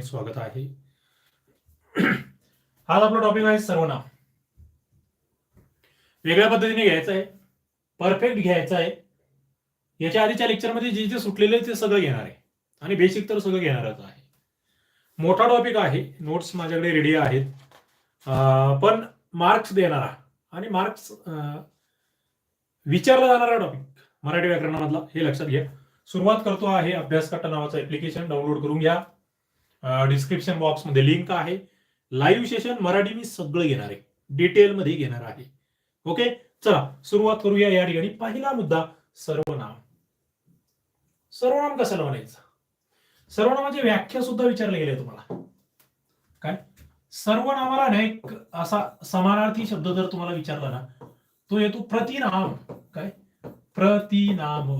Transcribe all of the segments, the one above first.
ठिकाणी स्वागत आहे. आज आपला टॉपिक आहे सर्वनाम. वेगळ्या पद्धतीने घ्यायचं आहे परफेक्ट घ्यायचं आहे. याच्या आधीच्या लेक्चरमध्ये जे जे सुटलेले ते सगळं घेणार आहे. आणि बेसिक तर सगळं घेणारच आहे. मोठा टॉपिक आहे नोट्स माझ्याकडे रेडी आहेत. पण मार्क्स देणारा आणि मार्क्स विचारला जाणारा टॉपिक मराठी व्याकरणामधला हे लक्षात घ्या. सुरुवात करतो आहे अभ्यासकट्टा नावाचं ऍप्लिकेशन डाउनलोड करून घ्या. डिस्क्रिप्शन बॉक्समध्ये लिंक आहे. लाईव्ह सेशन मराठी मी सगळं घेणार आहे. डिटेलमध्ये घेणार आहे. ओके चला सुरुवात करूया या ठिकाणी. पहिला मुद्दा सर्वनाम. सर्वनाम कशाला म्हणायचं? सर्वनामाची व्याख्या सुद्धा विचारले गेले तुम्हाला. काय? सर्वनामाला ना एक असा समानार्थी शब्द जर तुम्हाला विचारला ना तो येतो प्रतिनाम. काय? प्रतिनाम.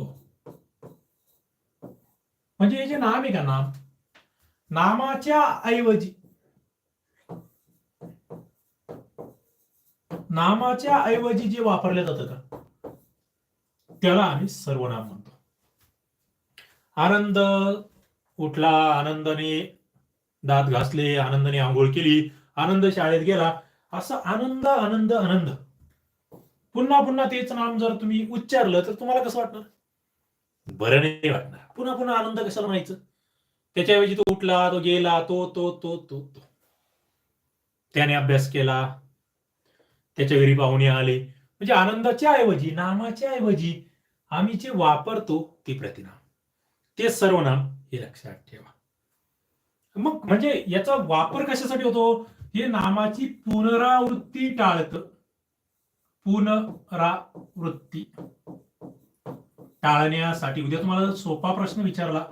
म्हणजे हे जे नाम आहे का नाम? नामाच्या ऐवजी. नामाच्या ऐवजी जे वापरले जातं का? त्याला आम्ही सर्वनाम म्हणतो. आनंद उठला आनंदाने दात घासले आनंदाने आंघोळ केली आनंद शाळेत गेला. असं आनंद आनंद आनंद. पुन्हा पुन्हा तेच नाम जर तुम्ही उच्चारलं तर तुम्हाला कसं वाटणार? बरं नाही वाटणार. पुन्हा पुन्हा आनंद कशाला म्हणायचं? त्याच्याऐवजी तो उठला तो गेला तो तो तो तो तो. त्याने अभ्यास केला. त्याच्या घरी पाहुणे आले. म्हणजे आनंदाच्या ऐवजी नामाच्या ऐवजी आम्ही जे वापरतो ते प्रतिनाम. ते सर्वनाम हे लक्षात ठेवा. मग म्हणजे याचा वापर कशासाठी होतो? हे नामाची पुनरावृत्ती टाळत. पुनरावृत्ती टाळण्यासाठी. उद्या तुम्हाला सोपा प्रश्न विचारला.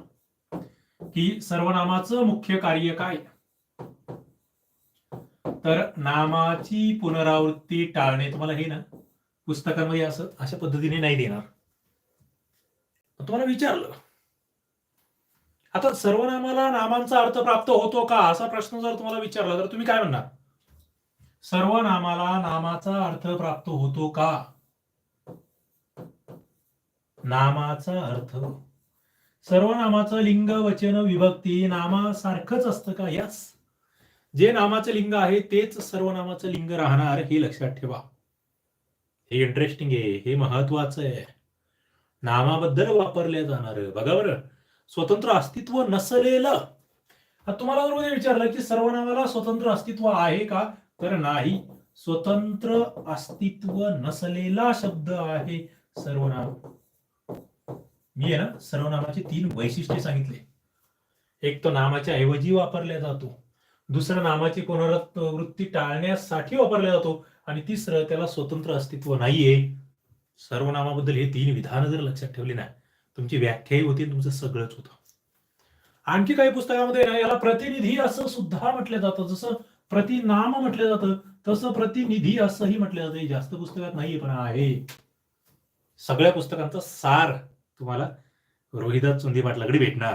की सर्वनामाचं मुख्य कार्य काय? तर नामाची पुनरावृत्ती टाळणे तुम्हाला हे ना पुस्तकांमध्ये असं अशा पद्धतीने नाही देणार. तुम्हाला विचारलं. आता सर्वनामाला नामांचा अर्थ प्राप्त होतो का? असा प्रश्न जर तुम्हाला विचारला तर तुम्ही काय म्हणणार? सर्वनामाला नामाचा अर्थ प्राप्त होतो का? नामाचा अर्थ सर्वनामाचं लिंग वचन विभक्ती नामासारखंच असतं का? यस जे नामाचं लिंग आहे तेच सर्वनामाचं लिंग राहणार हे लक्षात ठेवा. हे इंटरेस्टिंग आहे हे महत्वाचं आहे. नामाबद्दल वापरले जाणार. बघा बरं स्वतंत्र अस्तित्व नसलेलं. तुम्हाला जर विचारलं की सर्वनामाला स्वतंत्र अस्तित्व आहे का? तर नाही. स्वतंत्र अस्तित्व नसलेला शब्द आहे सर्वनाम. मी आहे ना सर्वनामाचे तीन वैशिष्ट्ये सांगितले. एक तो नामाच्या ऐवजी वापरल्या जातो. दुसरा नामाची पुनरावृत्ती टाळण्यासाठी वापरला जातो. आणि तिसरं त्याला स्वतंत्र अस्तित्व नाहीये. सर्वनामाबद्दल हे तीन विधान जर लक्षात ठेवली ना तुमची व्याख्याही होती तुमचं सगळंच होतं. आणखी काही पुस्तकामध्ये ना याला प्रतिनिधी असं सुद्धा म्हटलं जातं. जसं प्रतिनाम म्हटलं जातं तसं प्रतिनिधी असंही म्हटलं जातं. जास्त पुस्तकात नाहीये पण आहे. सगळ्या पुस्तकांचा सार तुम्हाला रोहिदास चुंदी पाटलाकडे भेटणार.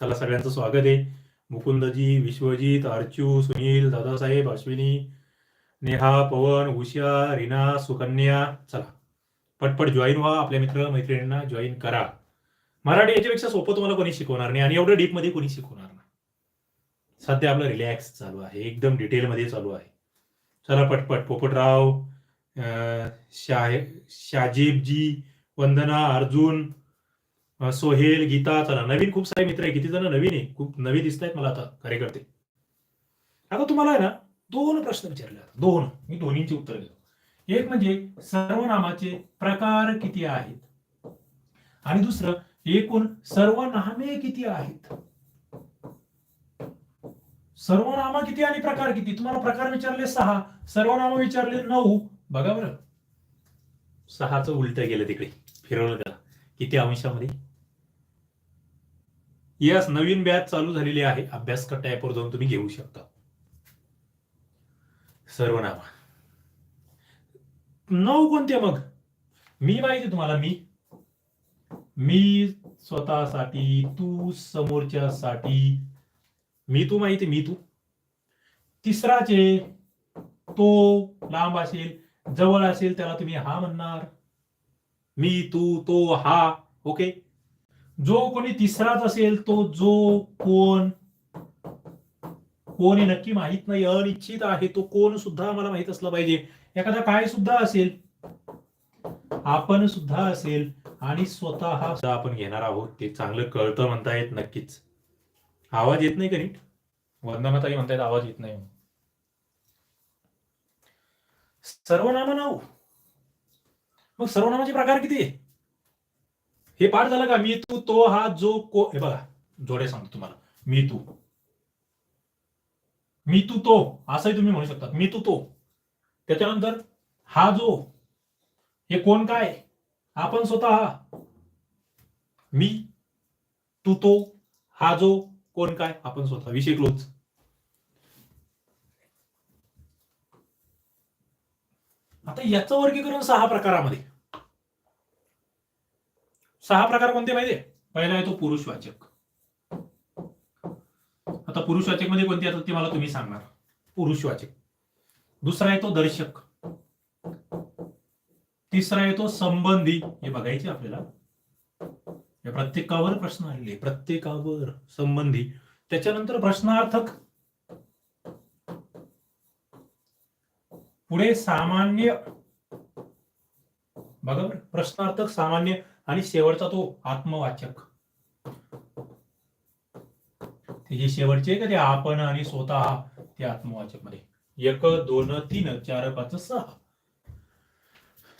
चला सगळ्यांचं स्वागत आहे. मुकुंदजी विश्वजीत अर्चू सुनील दादासाहेब अश्विनी नेहा पवन उषा रीना सुकन्या. चला. पटपट जॉईन व्हा आपल्या मित्र मैत्रिणींना जॉईन करा. मराठी याच्यापेक्षा सोपं तुम्हाला कोणी शिकवणार नाही आणि एवढं डीपमध्ये कोणी शिकवणार नाही. सध्या आपलं रिलॅक्स चालू आहे. एकदम डिटेलमध्ये चालू आहे. चला पटपट. पोपटराव अं, शाह शाजीबजी वंदना अर्जुन सोहेल गीता चला. नवीन खूप सारे मित्र आहे किती जण नवीन आहे? खूप नवी दिसत आहेत मला आता कार्यकर्ते आता तुम्हाला आहे ना दोन प्रश्न विचारले आता. दोन. मी दोन्हींची उत्तर देतो एक म्हणजे सर्वनामाचे प्रकार किती आहेत? आणि दुसरं एकूण सर्वनामे किती आहेत? सर्वनामा किती आणि प्रकार किती? तुम्हाला प्रकार विचारले सहा सर्वनामा विचारले नऊ. बघा बरं. सहाचं उलट गेलं तिकडे. फिरवलं त्याला. किती अंशामध्ये? यस नवीन बॅच चालू झालेली आहे. अभ्यास कट्टा ॲपवर जाऊन तुम्ही घेऊ शकता. सर्वनाम. नऊ कोणते मग? मी माहिती तुम्हाला मी. मी स्वतःसाठी तू समोरच्यासाठी. मी तू माहिती मी तू. तिसराचे तो लांब असेल जवळ असेल त्याला तुम्ही हा म्हणणार. मी तू तो हा. ओके जो कोणी तिसराच असेल तो जो कोण कोण हे नक्की माहीत नाही अनिश्चित आहे तो कोण सुद्धा आम्हाला माहीत असला पाहिजे. एखादा काय सुद्धा असेल आपण सुद्धा असेल आणि स्वतः आपण घेणार आहोत ते चांगलं कळतं म्हणता येत नक्कीच. आवाज येत नाही का नीट? वंदनाताई म्हणतायत आवाज येत नाही. सर्वनाम नाव. मग सर्वनामाचे प्रकार किती? आहे हे पाठ झालं का? मी तू तो हा जो को हे बघा जोडे सांगतो तुम्हाला. मी तू. मी तू तो. असंही तुम्ही म्हणू शकता. मी तू तो. त्याच्यानंतर हा जो. हे कोण काय? आपण स्वतः. मी तू तो. हा जो. कोण काय? आपण स्वतः. विषय क्लोज आता याचं वर्गीकरण सहा प्रकारामध्ये. सहा प्रकार कोणते माहितीये पहिला आहे तो पुरुषवाचक. आता पुरुषवाचकमध्ये कोणते येतात ते मला तुम्ही सांगणार. पुरुषवाचक. दुसरा आहे तो दर्शक. तिसरा येतो संबंधी. हे बघायचे आपल्याला. या प्रत्येकावर प्रश्न आलेले. प्रत्येकावर संबंधी. त्याच्यानंतर प्रश्नार्थक. पुढे सामान्य. बघा प्रश्नार्थक सामान्य. आणि शेवटचा तो आत्मवाचक. ते जे शेवटचे का ते आपण आणि स्वतः ते आत्मवाचकमध्ये एक दोन तीन चार पाच सहा.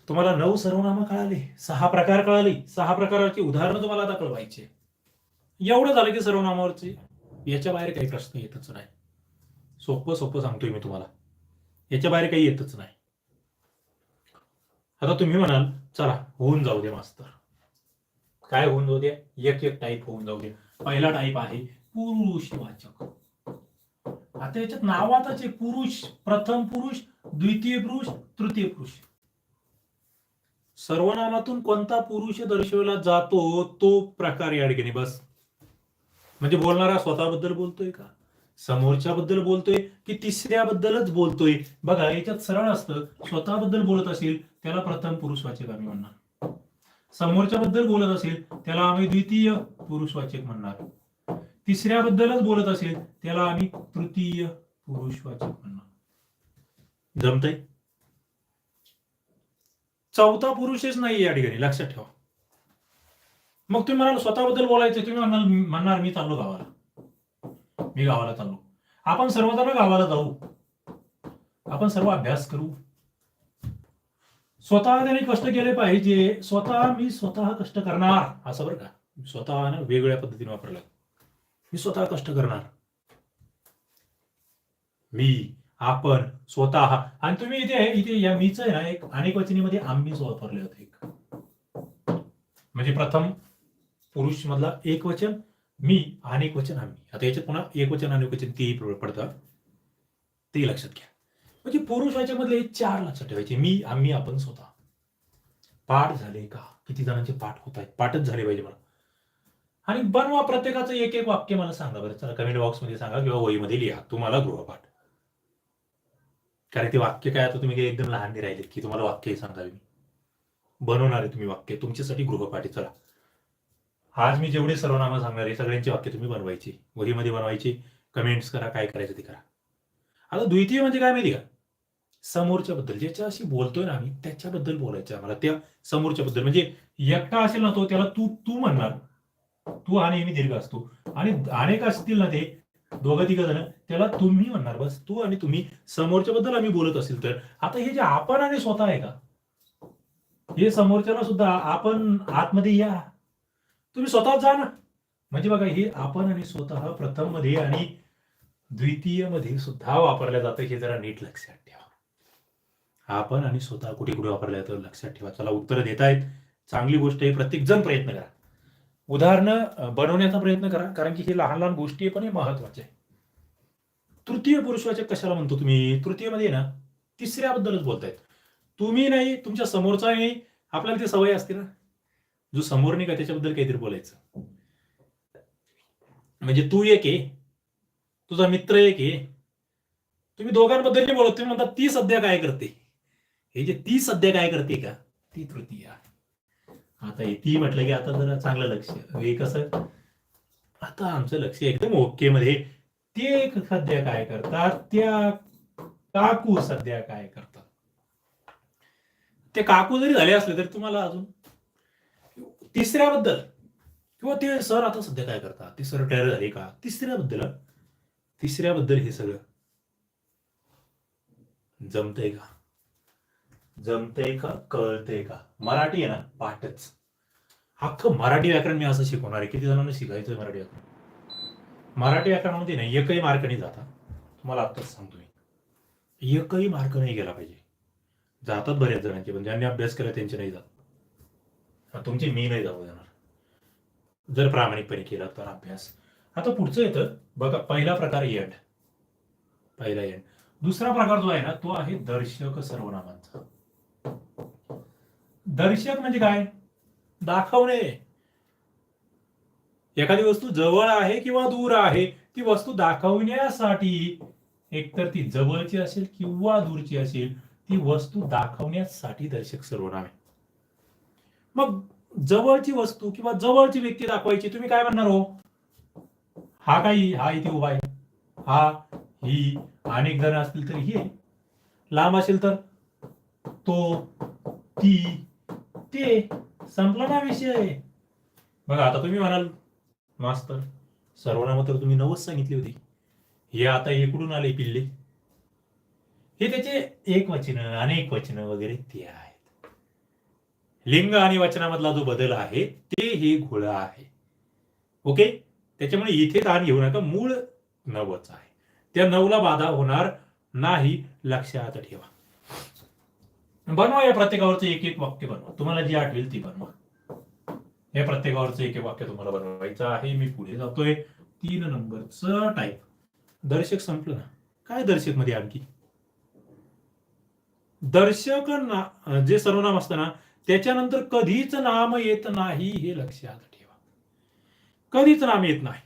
तुम्हाला नऊ सर्वनामा कळाले. सहा प्रकार कळाले. सहा प्रकाराची उदाहरणं तुम्हाला आता कळवायचे. एवढं झालं की सर्वनामावरचे याच्या बाहेर काही प्रश्न येतच नाही. सोपं सोपं सांगतोय मी तुम्हाला. याच्या बाहेर काही येतच नाही. आता तुम्ही म्हणाल चला होऊन जाऊ दे मास्तर. काय होऊन जाऊ दे? एक एक टाईप होऊन जाऊ दे. पहिला टाईप आहे पुरुषवाचक आता याच्यात नावातच आहे पुरुष प्रथम पुरुष द्वितीय पुरुष तृतीय पुरुष. सर्वनामातून कोणता पुरुष दर्शवला जातो तो प्रकार या ठिकाणी बस. म्हणजे बोलणारा स्वतःबद्दल बोलतोय का? समोरच्या बद्दल बोलतोय की तिसऱ्या बद्दलच बोलतोय? बघा याच्यात सरळ असतं स्वतःबद्दल बोलत असेल त्याला प्रथम पुरुषवाचक आम्ही म्हणणार समोरच्या बद्दल बोलत असेल त्याला आम्ही द्वितीय पुरुषवाचक म्हणणार. तिसऱ्या बद्दलच बोलत असेल त्याला आम्ही तृतीय पुरुषवाचक म्हणणार. जमतंय? चौथा पुरुषच नाही या ठिकाणी लक्षात ठेवा. मग तुम्ही म्हणाल स्वतःबद्दल बोलायचं तुम्ही म्हणाल म्हणणार मी चाललो गावाला. मी गावाला चाललो. आपण सर्वजण गावाला जाऊ. आपण सर्व अभ्यास करू. स्वतः त्याने कष्ट केले पाहिजे. स्वतः मी स्वतः कष्ट करणार. असं बरं का? स्वतः वेगवेगळ्या पद्धतीने वापरलं. मी स्वतः कष्ट करणार. मी आपण स्वतः. आणि तुम्ही इथे इथे या मीच आहे ना एक अनेक वचनीमध्ये आम्हीच वापरले होते एक. म्हणजे प्रथम पुरुष मधला एक वचन मी अनेक वचन आम्ही. आता याच्यात पुन्हा एक वचन अनेक वचन तेही पडतं. ते लक्षात घ्या. म्हणजे पुरुष याच्यामधले हे चार लक्षात ठेवायचे. मी आम्ही आपण स्वतः. पाठ झाले का? किती जणांचे पाठ होत आहेत? पाठच झाले पाहिजे मला. आणि बनवा प्रत्येकाचं एक एक वाक्य मला सांगा बरं. चला कमेंट बॉक्समध्ये सांगा किंवा वहीमध्ये लिहा. तुम्हाला गृहपाठ. कारण ते वाक्य काय आता तुम्ही एकदम लहान राहिलेत की तुम्हाला वाक्य सांगावे मी. बनवणार आहे तुम्ही वाक्य. तुमच्यासाठी गृहपाठ आहे. चला. आज मी जेवढे सर्वनामा सांगणार आहे सगळ्यांची वाक्य तुम्ही बनवायची. वहीमध्ये बनवायची. कमेंट्स करा काय करायचं ते करा. आता द्वितीय म्हणजे काय माहिती का? समोरच्या बद्दल ज्याच्याशी बोलतोय ना आम्ही त्याच्याबद्दल बोलायचं आम्हाला. त्या समोरच्या बद्दल म्हणजे एकटा असेल ना तो त्याला तू तू म्हणणार. तू हा नेहमी दीर्घ असतो. आणि अनेक असतील ना ते दोघं तिघ जण त्याला तुम्ही म्हणणार. बस तू आणि तुम्ही समोरच्या बद्दल आम्ही बोलत असेल तर. आता हे जे आपण आणि स्वतः आहे का? हे समोरच्याला सुद्धा आपण आतमध्ये या. तुम्ही स्वतः जा ना. म्हणजे बघा हे आपण आणि स्वतः प्रथममध्ये आणि द्वितीयमध्ये सुद्धा वापरल्या जातं हे जरा नीट लक्षात ठेवा. आपण आणि स्वतः कुठे कुठे वापरल्या तर लक्षात ठेवा. चला उत्तर देत आहेत चांगली गोष्ट आहे प्रत्येक जण प्रयत्न करा. उदाहरणं बनवण्याचा प्रयत्न करा कारण की हे लहान लहान गोष्टी पण हे महत्त्वाचे. आहे तृतीय पुरुषवाचक कशाला म्हणतो तुम्ही? तृतीयमध्ये ना तिसऱ्याबद्दलच बोलतायत. तुम्ही नाही तुमच्या समोरचा नाही आपल्याला ती सवय असते ना. जो समोर नाही का त्याच्याबद्दल काहीतरी बोलायचं. म्हणजे तू एक आहे तुझा मित्र एक आहे. तुम्ही दोघांबद्दल नाही बोलत तुम्ही म्हणता ती सध्या काय करते? हे जे ती सध्या काय करते का? ती तृतीय. आता हे ती म्हटलं की आता जरा चांगलं लक्ष. हे कसं? आता आमचं लक्ष एकदम ओके मध्ये. ते सध्या काय करतात? त्या काकू सध्या काय करतात? ते काकू जरी झाले असले तरी तुम्हाला अजून तिसऱ्याबद्दल किंवा ते सर आता सध्या काय करतात? ते सर टायर झाले का? तिसऱ्याबद्दल तिसऱ्याबद्दल हे सगळं जमतंय का? जमते का कळतंय का? मराठी आहे ना पाठच. अख्खं मराठी व्याकरण मी असं शिकवणार आहे. किती जणांना शिकायचं मराठी व्याकरण? मराठी व्याकरणामध्ये नाही एकही मार्क नाही जाता. तुम्हाला आत्ताच सांगतो मी. एकही मार्क नाही गेला पाहिजे. जातात बऱ्याच जणांचे पण ज्यांनी अभ्यास केला त्यांचे नाही जात. तुमचे मी नाही जाऊ देणार. जर प्रामाणिकपणे केला तर अभ्यास. आता पुढचं येतं बघा पहिला प्रकार एंड पहिला एंड दुसरा प्रकार जो आहे ना तो आहे दर्शक सर्वनामांचा. दर्शक म्हणजे काय? दाखवणे. एखादी वस्तू जवळ आहे किंवा दूर आहे ती वस्तू दाखवण्यासाठी एकतर ती जवळची असेल किंवा दूरची असेल ती वस्तू दाखवण्यासाठी दर्शक सर्वनाम आहे. मग जवळची वस्तू किंवा जवळची व्यक्ती दाखवायची तुम्ही काय म्हणणार हो? हा काही हा इथे उभा आहे. हा ही अनेक जण असतील तर ही लांब असेल तर तो ती ते संपला ना विषय. बघा आता तुम्ही म्हणाल मास्तर सर्वनाम तर तुम्ही नवच सांगितली होती. हे आता इकडून आले पिल्ले. हे त्याचे एक वचन अनेक वचन वगैरे ते आहेत. लिंग आणि वचनामधला जो बदल आहे ते हे घोळ आहे. ओके? त्याच्यामुळे इथे ताण घेऊ नका. मूळ नवच आहे. त्या नवला बाधा होणार नाही लक्षात ठेवा. बनवा या प्रत्येकावरचं एक एक वाक्य बनवा. तुम्हाला जी आठवेल ती बनवा. या प्रत्येकावरचं एक एक वाक्य तुम्हाला बनवायचं आहे. मी पुढे जातोय. तीन नंबरचं टाईप दर्शक संपलं ना? काय दर्शकमध्ये आणखी? दर्शक ना जे सर्वनाम असतं ना त्याच्यानंतर कधीच नाम येत नाही हे लक्षात ठेवा. कधीच नाम येत नाही.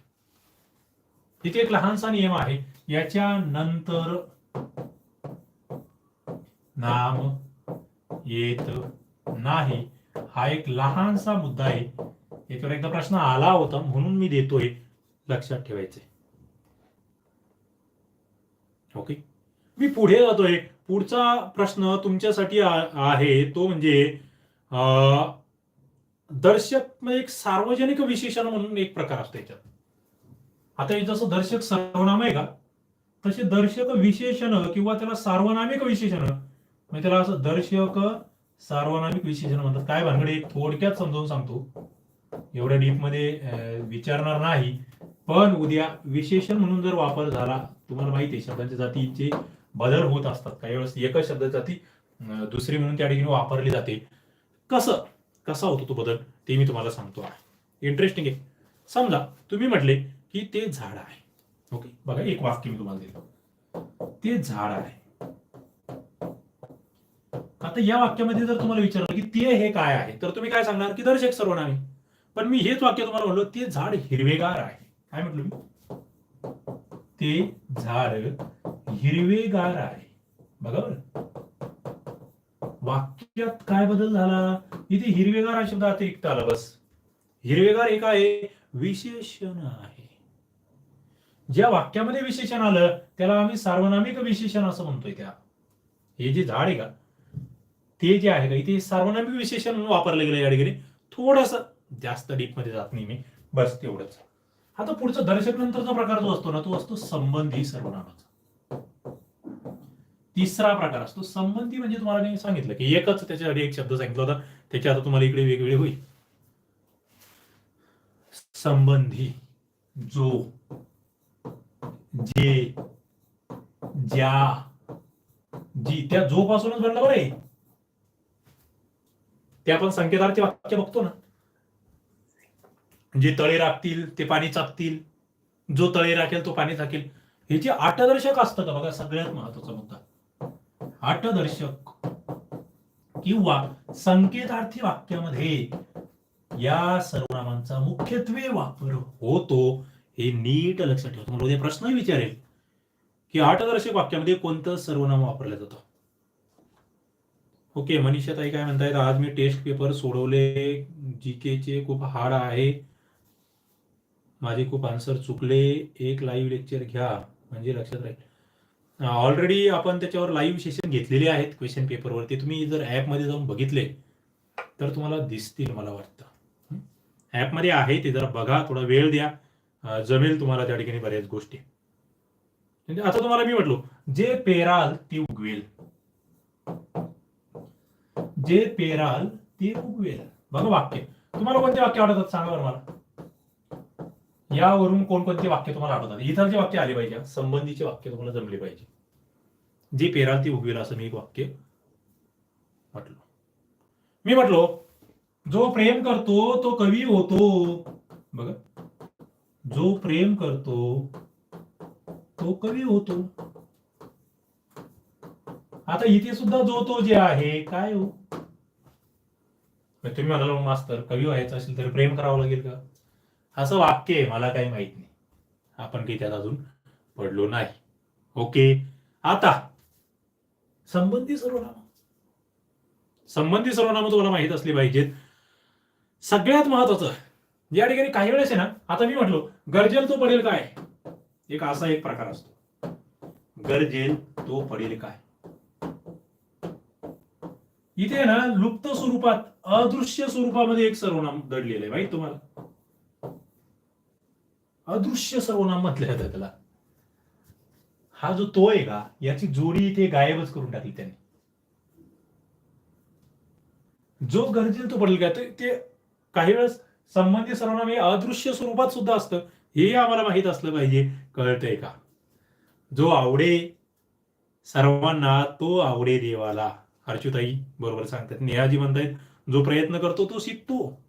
इथे एक लहानसा नियम आहे. याच्या नंतर नाम येत नाही. हा एक लहानसा मुद्दा आहे. याच्यावर एकदा प्रश्न आला होता म्हणून मी देतोय. लक्षात ठेवायचे ओके? मी पुढे जातोय. पुढचा प्रश्न तुमच्यासाठी आहे. तो म्हणजे अं, दर्शक म्हणजे एक सार्वजनिक विशेषण म्हणून एक प्रकार असतो याच्यात. आता जसं दर्शक सर्वनाम आहे का? तसे दर्शक विशेषण किंवा त्याला सार्वनामिक विशेषण म्हणजे त्याला असं दर्शक सार्वनामिक विशेषण म्हणतात. काय भानगडे थोडक्यात समजावून सांगतो. एवढ्या डीपमध्ये विचारणार नाही. पण उद्या विशेषण म्हणून जर वापर झाला तुम्हाला माहिती आहे शब्दांच्या जातीचे बदल होत असतात. काही वेळेस एकच शब्द जाती दुसरी म्हणून त्या ठिकाणी वापरली जाते. कसं कसा होतो तो बदल ते मी तुम्हाला सांगतो आहे इंटरेस्टिंग आहे. समजा तुम्ही म्हटले की ते झाड आहे. ओके बघा एक वाक्य मी तुम्हाला देतो. ते झाड आहे. आता या वाक्यामध्ये जर तुम्हाला विचारलं की ते हे काय आहे तर तुम्ही काय सांगणार की दर्शक सर्वनामी पण मी हेच वाक्य तुम्हाला म्हणलो ते झाड हिरवेगार आहे. काय म्हटलं मी? ते झाड हिरवेगार आहे. बघा बरं. वाक्यात काय बदल झाला? इथे हिरवेगार हा शब्द अतिरिक्त आला बस. हिरवेगार हे काय? आहे? विशेषण आहे. ज्या वाक्यामध्ये विशेषण आलं त्याला आम्ही सार्वनामिक विशेषण असं म्हणतोय त्या. हे जे झाड आहे का ते जे आहे का इथे सार्वनामिक विशेषण म्हणून वापरलं गेलं या ठिकाणी. थोडस जास्त डीपमध्ये जात नाही मी. बस तेवढंच. आता पुढचा दर्शक नंतरचा प्रकार जो असतो ना तो असतो संबंधी सर्वनामाचा. तिसरा प्रकार असतो संबंधी म्हणजे तुम्हाला मी सांगितलं की एकच त्याच्यासाठी एक शब्द सांगितला होता. त्याच्या आता तुम्हाला इकडे वेगवेगळे होईल. संबंधी जो जे ज्या जी त्या जो पासूनच बनलं बरं आहे. ते आपण संकेतार्थी वाक्य बघतो ना. जे तळे राखतील ते पाणी चाकतील. जो तळे राखेल तो पाणी चाकेल. हे जे आटदर्शक असतं का बघा सगळ्यात महत्त्वाचा मुद्दा. आटदर्शक किंवा संकेतार्थी वाक्यामध्ये या सर्वनामांचा मुख्यत्वे वापर होतो हे नीट लक्षात ठेवा. तुम्हाला उद्या प्रश्नही विचारेल की आटदर्शक वाक्यामध्ये कोणतं सर्वनाम वापरलं जातं? ओके मनीषा ताई काय म्हणतायत? आज मी टेस्ट पेपर सोडवले. जीके चे खूप हार्ड आहे. माझे खूप आन्सर चुकले. एक लाईव्ह लेक्चर घ्या. म्हणजे लक्षात राहील. ऑलरेडी आपण त्याच्यावर लाईव्ह सेशन घेतलेले आहेत क्वेश्चन पेपरवरती तुम्ही जर ॲपमध्ये जाऊन बघितले तर तुम्हाला दिसतील मला वाटतं. ॲपमध्ये आहे ते. जरा बघा. थोडा वेळ द्या. जमेल तुम्हाला त्या ठिकाणी बऱ्याच गोष्टी. म्हणजे आता तुम्हाला मी म्हटलो जे पेराल ती उगवेल. जे पेराल ते उगवेल. बघा वाक्य. तुम्हाला कोणते वाक्य आवडतात सांगा बरं मला. यावरून कोणकोणते वाक्य तुम्हाला आवडतात जे वाक्य आले पाहिजे संबंधीचे वाक्य तुम्हाला जमले पाहिजे. जे पेराल ते उगवेल असं मी एक वाक्य म्हटलो. मी म्हटलो जो प्रेम करतो तो कवी होतो. बघा. जो प्रेम करतो तो कवी होतो. आता इथे सुद्धा जो तो जे आहे काय हो? तुम्ही म्हणाला "मग मास्तर कवी व्हायचं असेल तर प्रेम करावं लागेल का? असं वाक्य आहे मला काही माहीत नाही. आपण काही त्यात अजून पडलो नाही. ओके? आता संबंधी सर्वनाम संबंधी सर्वनाम तुम्हाला माहीत असली पाहिजेत. सगळ्यात महत्वाचं या ठिकाणी काही वेळेस आहे ना आता मी म्हटलो गरजेल तो पडेल काय? एक असा एक प्रकार असतो. गरजेल तो पडेल काय? इथे ना लुप्त स्वरूपात अदृश्य स्वरूपामध्ये एक सर्वनाम दडलेलं आहे माहीत तुम्हाला? अदृश्य सर्वनाम म्हटलं जातं त्याला. हा जो तो आहे का याची जोडी इथे गायबच करून टाकली त्यांनी. जो गरजेल तो पडेल का ते काही वेळेस संबंधित सर्वनाम हे अदृश्य स्वरूपात सुद्धा असतं. हे आम्हाला माहीत असलं पाहिजे कळतंय का? जो आवडे सर्वांना तो आवडे देवाला. अर्चुताई बरोबर सांगतात. नेहाजी म्हणतायत जो प्रयत्न करतो तो शिकतो.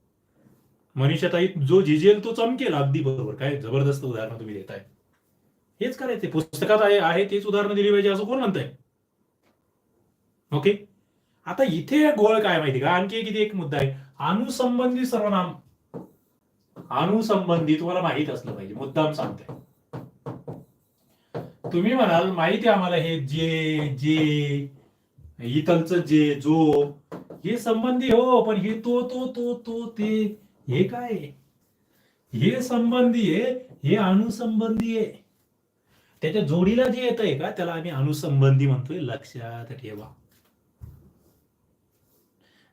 मनीषाताई जो झिजेल तो चमकेल अगदी बरोबर. काय जबरदस्त उदाहरण तुम्ही देताय. हेच करायचे पुस्तकात आहे तेच उदाहरणं दिली पाहिजे असं कोण म्हणताय? ओके? आता इथे गोळ काय माहिती का? आणखी एक इथे एक मुद्दा आहे. अनुसंबंधी सर्वनाम. अनुसंबंधी तुम्हाला माहीत असलं पाहिजे. मुद्दाम सांगताय. तुम्ही म्हणाल माहिती आहे आम्हाला हे जे जे इथलचं जे जो हे संबंधी हो पण हे तो तो तो तो ते हे काय? हे संबंधी आहे हे अनुसंबंधी आहे. त्याच्या जोडीला जे येत आहे का त्याला आम्ही अनुसंबंधी म्हणतोय. लक्षात ठेवा.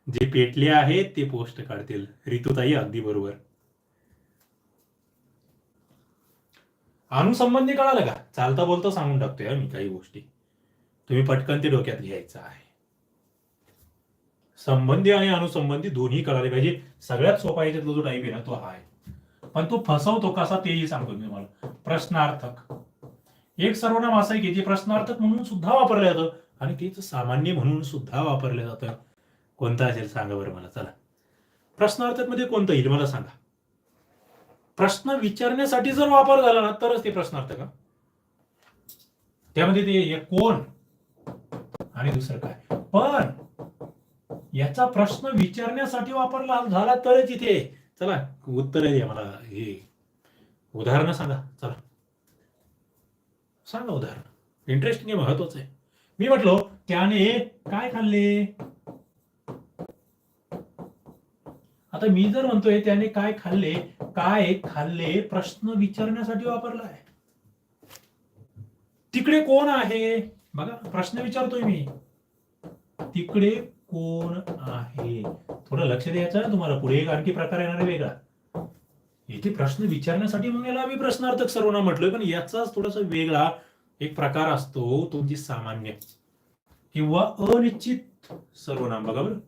जे पेटले आहेत ते पोस्ट काढतील. ऋतुताई अगदी बरोबर. अनुसंबंधी कळालं का? चालता बोलता सांगून टाकतोय मी काही गोष्टी. तुम्ही पटकन ते डोक्यात घ्यायचं आहे. संबंधी आणि अनुसंबंधी दोन्ही कळाले पाहिजे. सगळ्यात सोपा याच्यातला जो टाईप आहे ना तो हा आहे. पण तो फसवतो कसा तेही सांगतो मी तुम्हाला. प्रश्नार्थक. एक सर्वनाम असं आहे की जे प्रश्नार्थक म्हणून सुद्धा वापरलं जातं आणि तेच सामान्य म्हणून सुद्धा वापरलं जातं. कोणता असेल सांगा बरं मला. चला. प्रश्नार्थकमध्ये कोणतं येईल मला सांगा. प्रश्न विचारण्यासाठी जर वापर झाला ना तरच ते प्रश्नार्थक त्यामध्ये ते एक कोण आणि दुसरं काय? पण याचा प्रश्न विचारण्यासाठी वापरला झाला तरच इथे. चला उत्तर द्या मला हे. उदाहरण सांगा. चला. सांगा उदाहरण. इंटरेस्टिंग आहे महत्वाचं आहे. मी म्हटलो त्याने काय खाल्ले? आता मी जर म्हणतोय त्याने काय खाल्ले काय खाल्ले प्रश्न विचारण्यासाठी वापरला आहे. तिकडे कोण आहे? बघा प्रश्न विचारतोय मी. तिकडे कोण आहे? थोडं लक्ष द्यायचं तुम्हाला. पुढे एक आणखी प्रकार येणार आहे वेगळा. इथे प्रश्न विचारण्यासाठी मग याला आम्ही प्रश्नार्थक सर्वनाम म्हटलोय पण याचाच थोडासा वेगळा एक प्रकार असतो तुमची सामान्य किंवा अनिश्चित सर्वनाम. बघा बरं.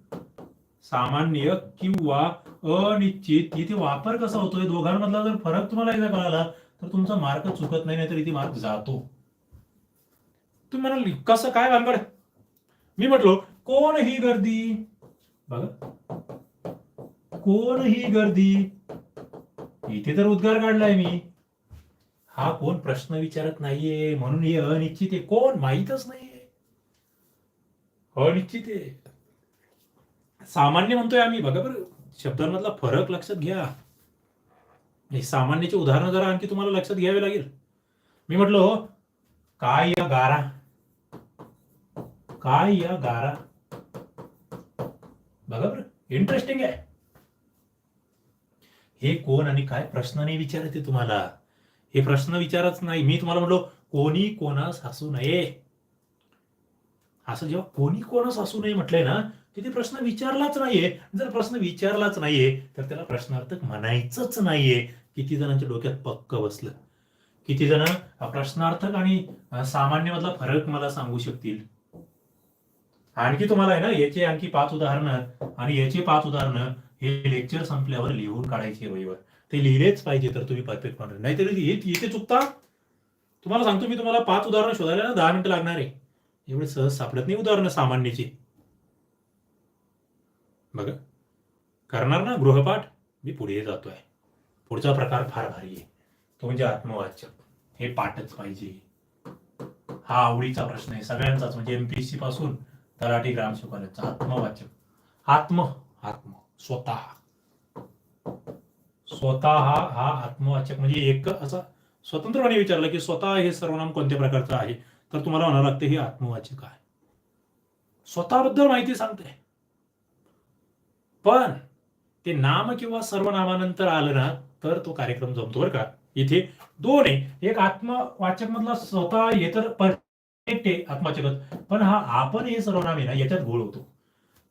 सामान्य किंवा अनिश्चित इथे वापर कसा होतोय? दोघांमधला जर फरक तुम्हाला एकदा कळाला तर तुमचा मार्क चुकत नाही नाहीतर इथे मार्क जातो. तुम्ही म्हणाल कसं काय भानगड? मी म्हटलो कोण ही गर्दी? बघा. कोण ही गर्दी? इथे तर उद्गार काढलाय मी. हा कोण प्रश्न विचारत नाहीये म्हणून हे अनिश्चित आहे. कोण? माहीतच नाहीये. अनिश्चित आहे. सामान्य म्हणतोय आम्ही. बघा बरं शब्दांमधला फरक लक्षात घ्या. सामान्याचे उदाहरण जरा आणखी तुम्हाला लक्षात घ्यावे लागेल. मी म्हटलो हो, काय या गारा? काय या गारा? बघा बरं इंटरेस्टिंग आहे. हे कोण आणि काय प्रश्न नाही विचारते तुम्हाला. हे प्रश्न विचारच नाही. मी तुम्हाला म्हणलो कोणी कोणास हसू नये. असं जेव्हा कोणी कोणास हसू नये म्हटलंय ना तिथे प्रश्न विचारलाच नाहीये. जर प्रश्न विचारलाच नाहीये तर त्याला प्रश्नार्थक म्हणायचंच नाहीये. किती जणांच्या डोक्यात पक्क बसलं. किती जण प्रश्नार्थक आणि सामान्य मधला फरक मला सांगू शकतील? आणखी तुम्हाला आहे ना याचे आणखी पाच उदाहरणं आणि याचे पाच उदाहरणं हे लेक्चर संपल्यावर लिहून काढायचे रविवार ते लिहिलेच पाहिजे तर तुम्ही परफेक्ट म्हणणार नाहीतर हे- चुकता. तुम्हाला सांगतो मी तुम्हाला पाच उदाहरणं शोधायला ना दहा मिनिटं लागणार आहे. एवढे सहज सापडत नाही उदाहरणं सामान्यची. बघा. करणार ना गृहपाठ? मी पुढे जातोय. पुढचा प्रकार फार भारी आहे. तो म्हणजे आत्मवाचक. हे पाठच पाहिजे. हा आवडीचा प्रश्न आहे. सगळ्यांचाच म्हणजे एमपीएससी पासून तलाठी ग्रामसेवकांचा आत्मवाचक. आत्म. आत्म. स्वतः. स्वतः हा हा आत्मवाचक म्हणजे एक असा स्वतंत्रपणे विचारलं की स्वतः हे सर्वनाम कोणत्या प्रकारचं आहे? तर तुम्हाला म्हणावं लागतं हे आत्मवाचक आहे. स्वतःबद्दल माहिती सांगते पण ते नाम किंवा सर्वनामानंतर आलं ना तर तो कार्यक्रम जमतो बरं का. इथे दोन आहे. एक आत्मवाचक मधला स्वतः हे तर एकटे आत्माचकत पण हा आपण हे सर्वनाम आहे ना याच्यात घोळ होतो.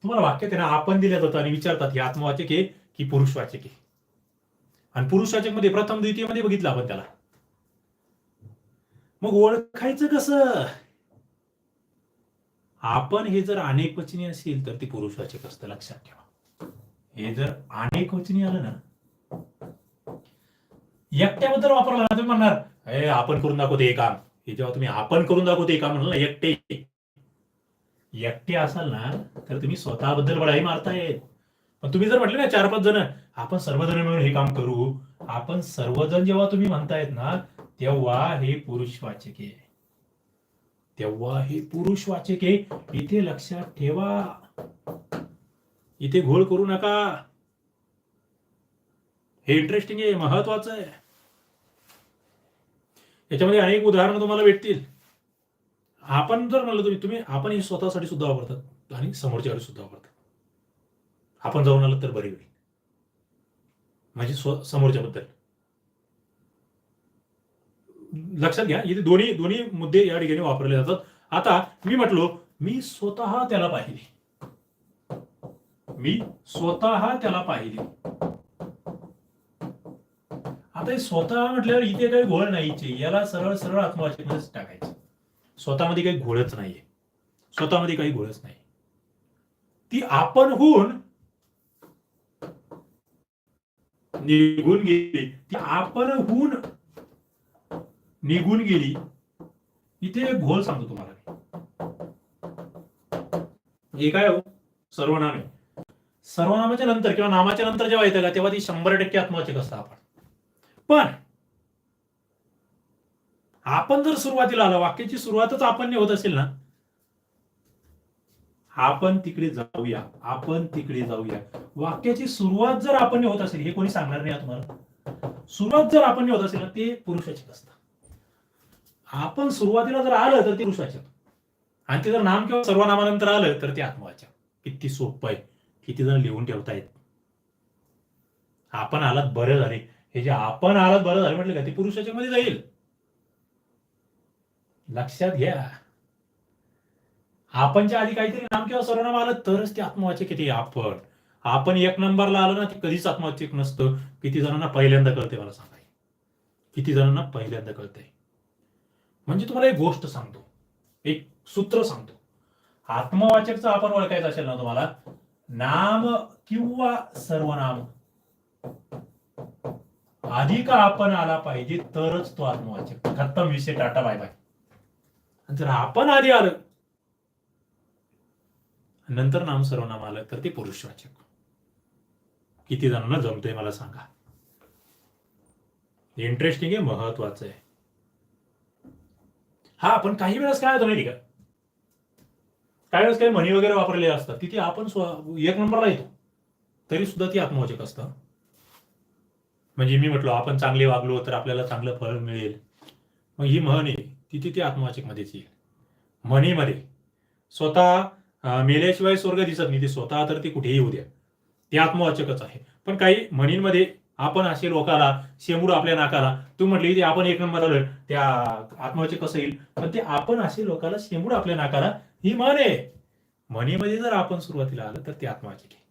तुम्हाला वाक्य त्यांना आपण दिल्या जातं आणि विचारतात हे आत्मवाचक आहे की पुरुषवाचक आहे? आणि पुरुषवाचकमध्ये प्रथम द्वितीयमध्ये बघितलं आपण त्याला. मग ओळखायचं कसं? आपण हे जर अनेक वचनी असेल तर ते पुरुषवाचक असतं लक्षात ठेवा. हे जर अनेक वचनी आलं ना एकट्याबद्दल वापरला ना तुम्ही म्हणणार आपण करून दाखवते हे काम. हे जेव्हा तुम्ही आपण करून दाखवते का म्हणलं ना एकटे. एकटे असाल ना तर तुम्ही स्वतःबद्दल बढाई मारतायत. पण तुम्ही जर म्हटले ना चार पाच जण आपण सर्वजण मिळून हे काम करू. आपण सर्वजण जेव्हा तुम्ही म्हणतायत ना तेव्हा हे पुरुष वाचक. आहे तेव्हा हे पुरुष वाचक आहे इथे लक्षात ठेवा. इथे घोळ करू नका. हे इंटरेस्टिंग आहे महत्वाचं आहे. याच्यामध्ये अनेक उदाहरणं तुम्हाला भेटतील. आपण जर म्हणलं तुम्ही तुम्ही आपण हे स्वतःसाठी सुद्धा वापरतात आणि समोरच्यासाठी सुद्धा वापरतात. आपण जाऊन आलं तर बरे होईल. म्हणजे स्व समोरच्याबद्दल. लक्षात घ्या इथे दोन्ही दोन्ही मुद्दे या ठिकाणी वापरले जातात. आता मी म्हटलो मी स्वतः त्याला पाहिले. मी स्वतः त्याला पाहिले. आता हे स्वतः म्हटल्यावर इथे काही घोळ नाहीचे. याला सरळ सरळ आत्मवाचकमध्येच टाकायचं. स्वतःमध्ये काही घोळच नाहीये. स्वतःमध्ये काही घोळच नाही ती आपण होऊन निघून गेली. ती आपण होऊन निघून गेली. इथे एक घोळ सांगतो तुम्हाला हे काय हो? सर्वनाम. सर्वनामाच्या नंतर किंवा नामाच्या नंतर जेव्हा येतं का तेव्हा ती शंभर टक्के आत्मवाचक असतं आपण. पण आपण जर सुरुवातीला आलं वाक्याची सुरुवातच आपण होत असेल ना आपण तिकडे जाऊया आपण तिकडे जाऊया. वाक्याची सुरुवात जर आपण होत असेल हे कोणी सांगणार नाही तुम्हाला? सुरुवात जर आपण होत असेल ना ते पुरुषाची असतं आपण सुरुवातीला जर आलं तर ते पुरुषवाचक आणि ते जर नाम किंवा सर्वनामानंतर आलं तर ते आत्मवाचक किती सोपं आहे. किती जण लिहून ठेवतायत. आपण आलात बरं झाले. हे जे आपण आलात बरं झालं म्हटलं का ते पुरुषाच्या मध्ये जाईल. लक्षात घ्या. आपणच्या आधी काहीतरी नाम किंवा सर्वनाम आलं तरच ते आत्मवाचक येते आपण. आपण एक नंबरला आलं ना ते कधीच आत्मवाचक नसतं. किती जणांना पहिल्यांदा कळते मला सांगाय किती जणांना पहिल्यांदा कळतंय. म्हणजे तुम्हाला एक गोष्ट सांगतो. एक सूत्र सांगतो. आत्मवाचकचं आपण ओळखायचं असेल ना तुम्हाला नाम किंवा सर्वनाम. आधी का आपण आला पाहिजे तरच तो आत्मवाचक. खत्तम विषय टाटा बाय बाय. आणि जर आपण आधी आलं नंतर नाम सर्वनाम आलं तर ते पुरुषवाचक. किती जणांना जमतंय मला सांगा. इंटरेस्टिंग आहे महत्वाचं आहे. हा पण काही वेळेस काय होतो माहिती का? काही वेळेस काही म्हणी वगैरे वापरलेले असतात तिथे आपण एक नंबरला येतो. तरी सुद्धा ती आत्मवाचक असतं. म्हणजे मी म्हटलो आपण चांगले वागलो तर आपल्याला चांगलं फळ मिळेल. मग ही म्हण आहे तिथे ती आत्मवाचक मध्येच येईल. म्हणीमध्ये स्वतः मेल्याशिवाय स्वर्ग दिसत नाही ते स्वतः तर ते कुठेही येऊ द्या. ते आत्मवाचकच आहे. पण काही म्हणींमध्ये आपण असे लोकाला शेमूड आपल्या नाकाला तू म्हटली की आपण एक नंबर आलं त्या आत्मवाचक कसं येईल? पण ते आपण असे लोकाला शेमूड आपल्या नाकाला ही म्हण आहे. म्हणीमध्ये जर आपण सुरुवातीला आलं तर ते आत्मवाचक आहे.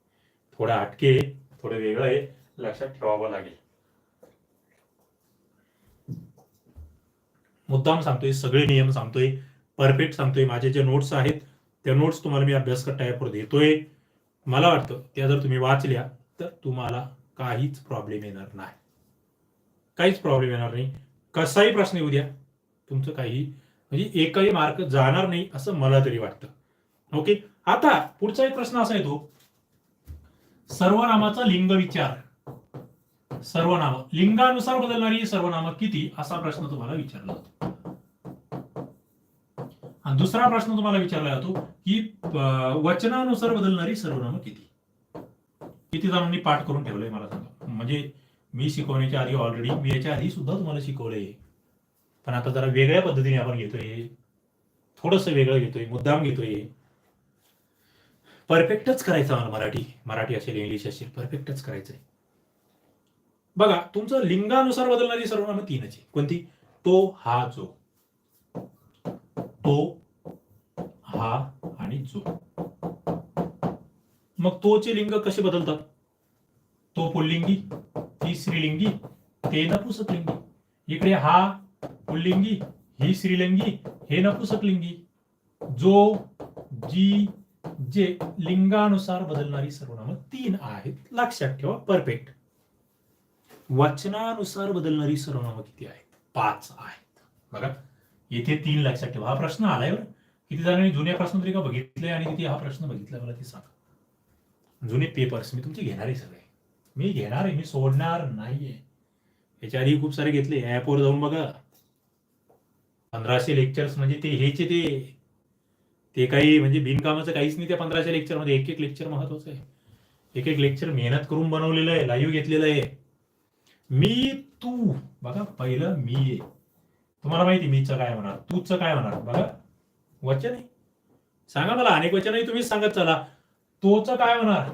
थोडा हटके थोडं वेगळं आहे. लक्षात ठेवावं लागेल. मुद्दाम सांगतोय सगळे नियम सांगतोय परफेक्ट सांगतोय. माझे जे नोट्स आहेत त्या नोट्स तुम्हाला मी अभ्यास टाईपवर देतोय. मला वाटतं त्या जर तुम्ही वाचल्या तर तुम्हाला काहीच प्रॉब्लेम येणार नाही. काहीच प्रॉब्लेम येणार नाही. कसाही प्रश्न येऊ द्या तुमचं काही म्हणजे एकही मार्क जाणार नाही असं मला तरी वाटतं. ओके आता पुढचा एक प्रश्न असा येतो. सर्वनामाचा लिंग विचार. सर्वनाम. लिंगानुसार बदलणारी सर्वनाम किती? असा प्रश्न तुम्हाला विचारला जातो. आणि दुसरा प्रश्न तुम्हाला विचारला जातो की वचनानुसार बदलणारी सर्वनाम किती? किती जणांनी पाठ करून ठेवलंय मला सांगा. म्हणजे मी शिकवण्याच्या आधी ऑलरेडी मी याच्या आधी सुद्धा तुम्हाला शिकवलंय. पण आता जरा वेगळ्या पद्धतीने आपण घेतोय. थोडस वेगळं घेतोय मुद्दाम घेतोय. परफेक्टच करायचं मला मराठी. मराठी असेल इंग्लिश असेल परफेक्टच करायचंय. बघा तुमचं लिंगानुसार बदलणारी सर्वनामं तीनच कोणती? तो हा जो. तो हा आणि जो. मग तोचे लिंग कसे बदलतात? तो पुल्लिंगी ती स्त्रीलिंगी ते नपुसकलिंगी. इकडे हा पुल्लिंगी ही स्त्रीलिंगी हे नपुसकलिंगी. जो जी जे लिंगानुसार बदलणारी सर्वनामं तीन आहेत. लक्षात ठेवा परफेक्ट. वचनानुसार बदलणारी सर्वनामं किती आहेत? पाच आहेत. बघा येथे तीन लक्षात ठेवा. हा प्रश्न आलाय बरं. किती जणांनी जुन्या प्रश्नपत्रिका बघितले आणि किती हा प्रश्न बघितला मला ते सांगा. जुने पेपर्स मी तुमचे घेणार आहे सगळे. मी घेणार आहे मी सोडणार नाहीये. याच्या आधी खूप सारे घेतले. ऍपवर जाऊन बघा. पंधराशे लेक्चर्स म्हणजे ते हेचे ते. ते काही म्हणजे बिनकामाचं काहीच नाही त्या पंधराशे लेक्चरमध्ये एक एक लेक्चर महत्वाचं आहे. एक एक लेक्चर मेहनत करून बनवलेलं आहे लाईव्ह घेतलेलं आहे. मी तू. बघा पहिलं मी. आहे तुम्हाला माहिती मीचं काय होणार तूच काय होणार? बघा वचन आहे. सांगा मला अनेक वचनही तुम्हीच सांगत चला. तोच काय होणार?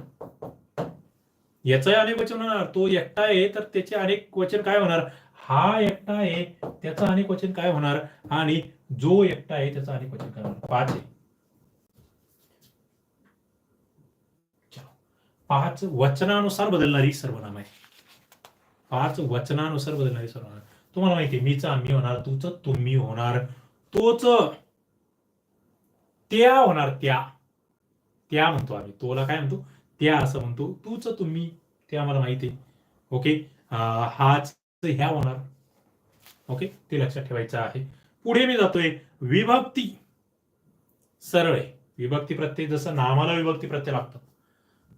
याचंही अनेक वचन होणार. तो एकटा आहे तर त्याचे अनेक वचन काय होणार? हा एकटा आहे त्याचं अनेक वचन काय होणार? आणि जो एकटा आहे त्याचं अनेक वचन काय होणार? पाच आहे. पाच वचनानुसार बदलणारी सर्वनाम आहे. पाच वचनानुसार बदलणारी सर्व तुम्हाला माहिती आहे मीच आम्ही होणार तूच तुम्ही होणार. तोच त्या होणार त्या. त्या म्हणतो आम्ही. तोला काय म्हणतो? त्या असं म्हणतो. तूच तुम्ही ते आम्हाला माहिती आहे. ओके? हाच ह्या होणार. ओके? ते लक्षात ठेवायचं आहे. पुढे मी जातोय. विभक्ती. सरळ आहे. विभक्ती प्रत्यय जसं नामाला विभक्ती प्रत्यय लागतं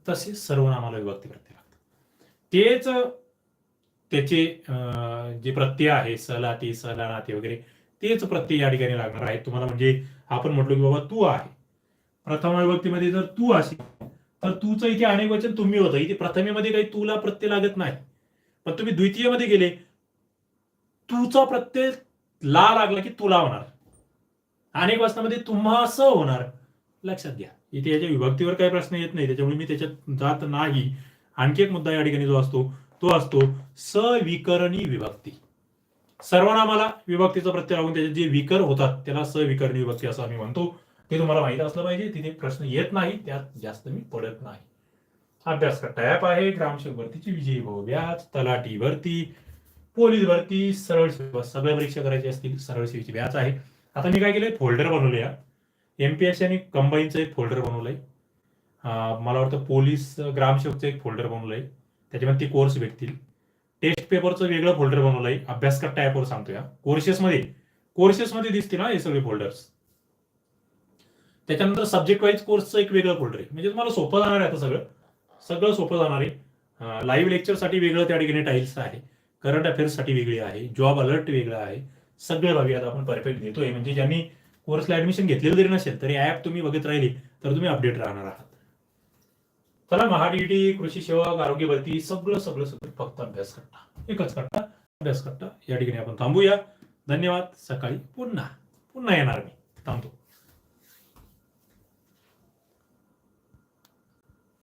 तसे सर्वनामाला विभक्ती प्रत्यय लागतं. तेच त्याचे जे प्रत्यय आहे सलाती सलानाती वगैरे तेच प्रत्यय या ठिकाणी लागणार आहे. तुम्हाला म्हणजे आपण म्हटलो की बाबा तू आहे. प्रथम विभक्तीमध्ये जर तू असेल तर तूचं इथे अनेक वचन तुम्ही होतं. इथे प्रथमेमध्ये काही तुला प्रत्यय लागत नाही. पण तुम्ही द्वितीयमध्ये गेले तूचा प्रत्यय ला लागला की तुला होणार. अनेक वचनामध्ये तुम्हा असं होणार. लक्षात घ्या. इथे याच्या विभक्तीवर काही प्रश्न येत नाही. त्याच्यामुळे मी त्याच्यात जात नाही. आणखी एक मुद्दा या ठिकाणी जो असतो तो असतो सविकरणी विभक्ती. सर्वनामाला विभक्तीचा प्रत्यय लागून त्याचे जे विकर होतात त्याला सविकरणी विभक्ती असं आम्ही म्हणतो. ते तुम्हाला माहीत असलं पाहिजे तिथे प्रश्न येत नाही त्यात जास्त मी पडत नाही. अभ्यास करता ऍप आहे ग्रामसेवक भरतीची विजयी भाऊ व्याज तलाठी भरती पोलीस भरती सरळ सेवा सगळ्या परीक्षा करायची असतील सरळ सेवेची व्याज आहे. आता मी काय केलंय फोल्डर बनवले या एमपीएससी आणि कंबाईनचं एक फोल्डर बनवलंय. मला वाटतं पोलीस ग्रामसेवकचं एक फोल्डर बनवलंय. त्याच्यामध्ये ते कोर्स भेटतील. टेस्ट पेपरचं वेगळं फोल्डर बनवलंय. अभ्यास करता ऍपवर सांगतो या कोर्सेसमध्ये कोर्सेसमध्ये दिसतील ना हे सगळे फोल्डर्स त्याच्यानंतर सब्जेक्ट वाईज कोर्सचं एक वेगळं फोल्डर आहे. म्हणजे तुम्हाला सोपं जाणार आहे आता सगळं. सगळं सोपं जाणार आहे. लाईव्ह लेक्चरसाठी वेगळं त्या ठिकाणी टाईल्स आहे. करंट अफेअर्ससाठी वेगळी आहे. जॉब अलर्ट वेगळं आहे. सगळे बाबी आता आपण परफेक्ट देतोय. म्हणजे ज्यांनी कोर्सला ऍडमिशन घेतलेलं जरी नसेल तरी ऍप तुम्ही बघत राहिली तर तुम्ही अपडेट राहणार आहात. चला महाडीटी कृषी सेवक आरोग्य भरती सगळं सगळं सगळं फक्त अभ्यास करता. एकच करता अभ्यास करता. या ठिकाणी आपण थांबूया. धन्यवाद. सकाळी पुन्हा पुन्हा येणार मी. थांबतो.